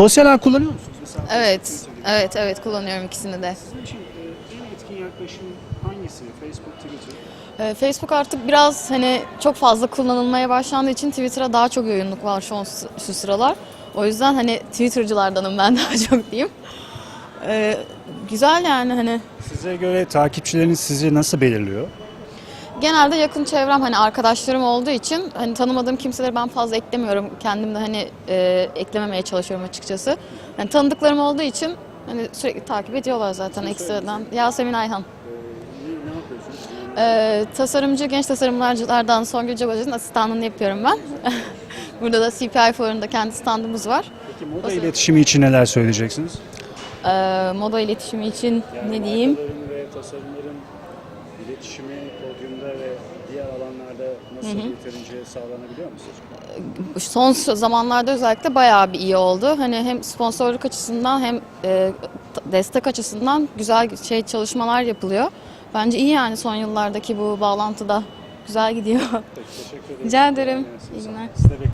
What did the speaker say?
Sosyal ağ kullanıyor musunuz? Mesela Evet, evet, evet kullanıyorum ikisini de. Sizin için e, en etkin yaklaşım hangisi? Facebook, Twitter? Ee, Facebook artık biraz hani çok fazla kullanılmaya başlandığı için Twitter'a daha çok yoğunluk var şu, an, şu sıralar. O yüzden hani Twitter'cılardanım ben daha çok diyeyim. Ee, güzel yani hani Size göre takipçileriniz sizi nasıl belirliyor? Genelde yakın çevrem hani arkadaşlarım olduğu için hani tanımadığım kimseleri ben fazla eklemiyorum. Kendim de hani e, eklememeye çalışıyorum açıkçası. Yani tanıdıklarım olduğu için hani sürekli takip ediyorlar zaten ekstradan. Yasemin Ayhan. Ee, tasarımcı genç tasarımlarcılardan Songül Cebacı'nın asistanlığını yapıyorum ben. Burada da CPI Fuarı'nda kendi standımız var. Peki moda iletişimi için neler söyleyeceksiniz? Ee, moda iletişimi için ne diyeyim? ve tasarımların iletişimi podyumda ve diğer alanlarda nasıl yeterince sağlanabiliyor mu sizce? Son zamanlarda özellikle bayağı bir iyi oldu. Hani hem sponsorluk açısından hem e, destek açısından güzel şey çalışmalar yapılıyor. Bence iyi yani son yıllardaki bu bağlantıda güzel gidiyor. Peki, teşekkür ederim. Rica ederim. İyi günler.